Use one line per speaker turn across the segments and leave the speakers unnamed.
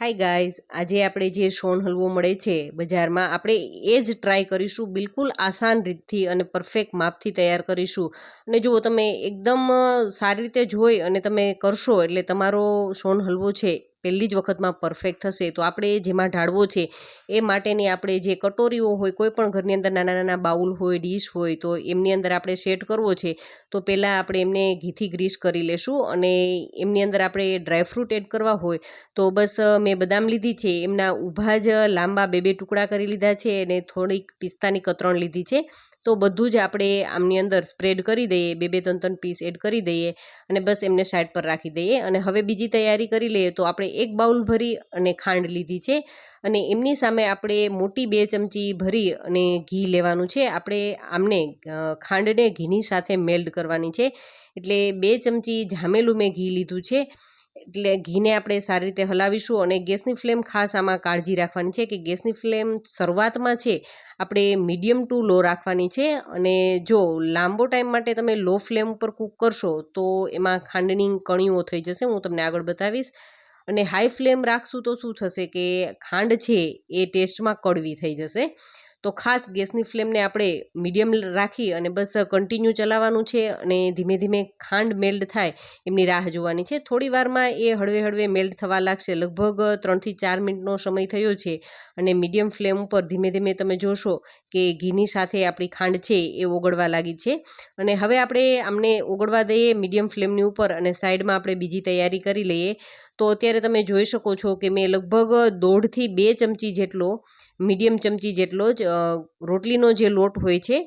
Hi guys આજે આપણે જે સોન હલવો મળે છે, બજારમાં આપણે એ જ ટ્રાય કરીશું, બિલકુલ આસાન રીતથી અને પરફેક્ટ માપથી તૈયાર કરીશું. અને જુઓ, તમે એકદમ સારી રીતે જોઈ અને તમે કરશો એટલે તમારો સોન હલવો છે પહેલી જ વખતમાં પરફેક્ટ થશે. તો આપણે જેમાં ઢાળવો છે, એ માટેની આપણે જે કટોરીઓ હોય, કોઈ પણ ઘરની અંદર નાના નાના બાઉલ હોય, ડીશ હોય, તો એમની અંદર આપણે સેટ કરવો છે. તો પહેલાં આપણે એમને ઘીથી ગ્રીસ કરી લેશું અને એમની અંદર આપણે ડ્રાયફ્રૂટ એડ કરવા હોય, તો બસ મેં બદામ લીધી છે. એમના ઊભા જ લાંબા બે બે ટુકડા કરી લીધા છે અને થોડીક પિસ્તાની કતરણ લીધી છે. તો બધું જ આપણે આમની અંદર સ્પ્રેડ કરી દઈએ, બે બે, ત્રણ ત્રણ પીસ એડ કરી દઈએ અને બસ એમને સાઈડ પર રાખી દઈએ. અને હવે બીજી તૈયારી કરી લઈએ તો આપણે એક બાઉલ ભરી અને ખાંડ લીધી છે અને એમની સામે આપણે મોટી બે ચમચી ભરી અને ઘી લેવાનું છે. આપણે આમને ખાંડને ઘીની સાથે મેલ્ડ કરવાની છે. એટલે બે ચમચી જામેલું મેં ઘી લીધું છે. એટલે ઘીને આપણે સારી રીતે હલાવીશું અને ગેસની ફ્લેમ ખાસ આમાં કાળજી રાખવાની છે કે ગેસની ફ્લેમ શરૂઆતમાં છે, આપણે મીડિયમ ટુ લો રાખવાની છે અને જો લાંબો ટાઈમ માટે તમે લો ફ્લેમ ઉપર કૂક કરશો તો એમાં ખાંડની કણીઓ થઈ જશે, હું તમને આગળ બતાવીશ. અને હાઈ ફ્લેમ રાખશું તો શું થશે કે ખાંડ છે એ ટેસ્ટમાં કડવી થઈ જશે. તો ખાસ ગેસની ફ્લેમને આપણે મીડિયમ રાખી અને બસ કન્ટિન્યુ ચલાવવાનું છે અને ધીમે ધીમે ખાંડ મેલ્ડ થાય એમની રાહ જોવાની છે. થોડી વારમાં એ હળવે હળવે મેલ્ડ થવા લાગશે. લગભગ ત્રણથી ચાર મિનિટનો સમય થયો છે અને મીડિયમ ફ્લેમ ઉપર ધીમે ધીમે તમે જોશો કે ઘીની સાથે આપણી ખાંડ છે એ ઓગળવા લાગી છે. અને હવે આપણે આમને ઓગળવા દઈએ મીડિયમ ફ્લેમની ઉપર અને સાઈડમાં આપણે બીજી તૈયારી કરી લઈએ. તો અત્યારે તમે જોઈ શકો છો કે મેં લગભગ દોઢથી બે ચમચી જેટલો મીડિયમ ચમચી જેટલો જ રોટલીનો જે લોટ હોય છે,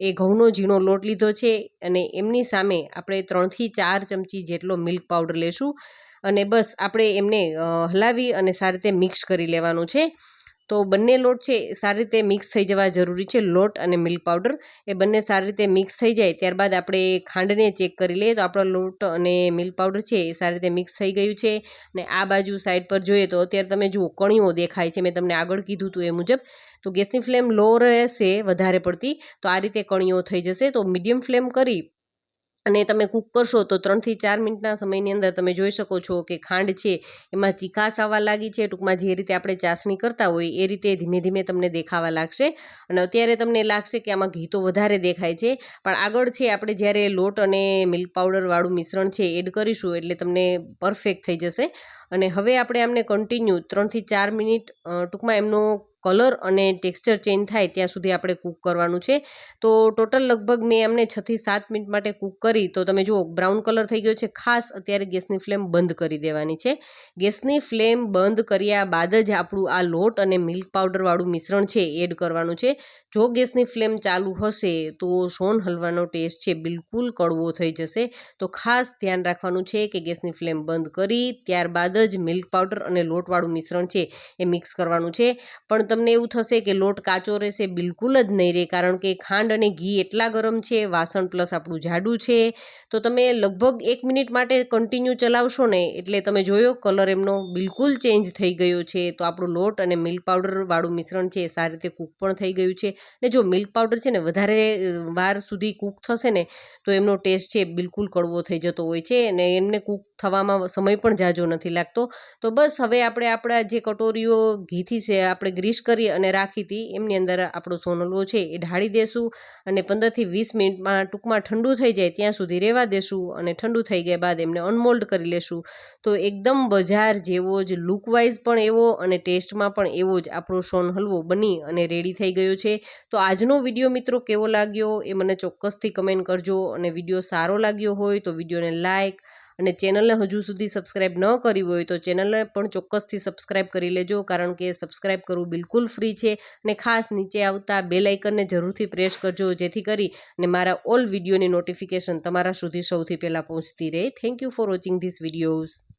એ ઘઉંનો ઝીણો લોટ લીધો છે અને એમની સામે આપણે ત્રણથી ચાર ચમચી જેટલો મિલ્ક પાવડર લેશું અને બસ આપણે એમને હલાવી અને સારી રીતે મિક્સ કરી લેવાનું છે. તો બંને લોટ છે સારી રીતે મિક્સ થઈ જવા જરૂરી છે. લોટ અને મિલ્ક પાવડર એ બંને સારી રીતે મિક્સ થઈ જાય. ત્યારબાદ આપણે ખાંડને ચેક કરી લઈએ તો આપણો લોટ અને મિલ્ક પાવડર છે એ સારી રીતે મિક્સ થઈ ગયું છે. અને આ બાજુ સાઈડ પર જોઈએ તો અત્યારે તમે જુઓ, કણીઓ દેખાય છે. મેં તમને આગળ કીધું હતું એ મુજબ. તો ગેસની ફ્લેમ લો રહેશે, વધારે પડતી. તો આ રીતે કણીઓ થઈ જશે. તો મીડિયમ ફ્લેમ કરી અને તમે કૂક કરશો તો ત્રણથી ચાર મિનિટના સમયની અંદર તમે જોઈ શકો છો કે ખાંડ છે એમાં ચીકાસ આવવા લાગી છે. ટૂંકમાં જે રીતે આપણે ચાસણી કરતા હોય એ રીતે ધીમે ધીમે તમને દેખાવા લાગશે અને અત્યારે તમને લાગશે કે આમાં ઘી તો વધારે દેખાય છે. પણ આગળ છે આપણે જ્યારે લોટ અને મિલ્ક પાવડરવાળું મિશ્રણ છે એડ કરીશું એટલે તમને પરફેક્ટ થઈ જશે. અને હવે આપણે આમને કન્ટિન્યુ ત્રણથી ચાર મિનિટ ટૂંકમાં એમનો કલર અને ટેક્સચર ચેન્જ થાય ત્યાં સુધી આપણે કૂક કરવાનું છે. તો ટોટલ લગભગ મેં એમને છથી સાત મિનિટ માટે કૂક કરી. તો તમે જુઓ, બ્રાઉન કલર થઈ ગયો છે. ખાસ અત્યારે ગેસની ફ્લેમ બંધ કરી દેવાની છે. ગેસની ફ્લેમ બંધ કર્યા બાદ જ આપણું આ લોટ અને મિલ્ક પાવડરવાળું મિશ્રણ છે એડ કરવાનું છે. જો ગેસની ફ્લેમ ચાલુ હશે, તો સોન હલવાનો ટેસ્ટ છે બિલકુલ કડવો થઈ જશે. તો ખાસ ધ્યાન રાખવાનું છે કે ગેસની ફ્લેમ બંધ કરી, ત્યારબાદ જ મિલ્ક પાવડર અને લોટવાળું મિશ્રણ છે એ મિક્સ કરવાનું છે. પણ તમને એવું થશે કે લોટ કાચો રહેશે, બિલકુલ જ નહીં રહે કારણ કે ખાંડ અને ઘી એટલા ગરમ છે, વાસણ પ્લસ આપણું જાડું છે. તો તમે લગભગ એક મિનિટ માટે કન્ટિન્યુ ચલાવશો ને, એટલે તમે જોયો કલર એમનો બિલકુલ ચેન્જ થઈ ગયો છે. તો આપણું લોટ અને મિલ્ક પાવડરવાળું મિશ્રણ છે એ સારી રીતે કૂક પણ થઈ ગયું છે. ને જો મિલ્ક પાવડર છે ને વધારે વાર સુધી કૂક થશે ને, તો એમનો ટેસ્ટ છે બિલકુલ કડવો થઈ જતો હોય છે. અને એમને કૂક થવામાં સમય પણ જાજો નથી લાગતો. તો બસ હવે આપણે આપણા જે કટોરીઓ ઘીથી છે, આપણે ગ્રીસ કરી અને રાખી હતી, એમની અંદર આપણો સોનલો છે, એ ઢાળી દેશું અને પંદરથી વીસ મિનિટમાં ટૂંકમાં ઠંડુ થઈ જાય ત્યાં સુધી રહેવા દેશું અને ઠંડુ થઈ ગયા બાદ એમને અનમોલ્ડ કરી લેશું. તો એકદમ બજાર જેવો જ લુકવાઇઝ પણ એવો અને ટેસ્ટમાં પણ એવો જ આપણો સોન હલવો બની અને રેડી થઈ ગયો છે. તો આજનો વીડિયો મિત્રો કેવો લાગ્યો એ મને ચોક્કસથી કમેન્ટ કરજો અને વીડિયો સારો લાગ્યો હોય તો વિડીયોને લાઇક અને ચેનલને હજુ સુધી સબસ્ક્રાઇબ ન કરી હોય તો ચેનલને પણ ચોક્કસથી સબસ્ક્રાઇબ કરી લેજો, કારણ કે સબસ્ક્રાઇબ કરવું બિલકુલ ફ્રી છે. અને ખાસ નીચે આવતા બે લાઇકનને જરૂરથી પ્રેસ કરજો, જેથી કરી અને મારા ઓલ વિડીયોની નોટિફિકેશન તમારા સુધી સૌથી પહેલાં પહોંચતી રહે. Thank you for watching this videos.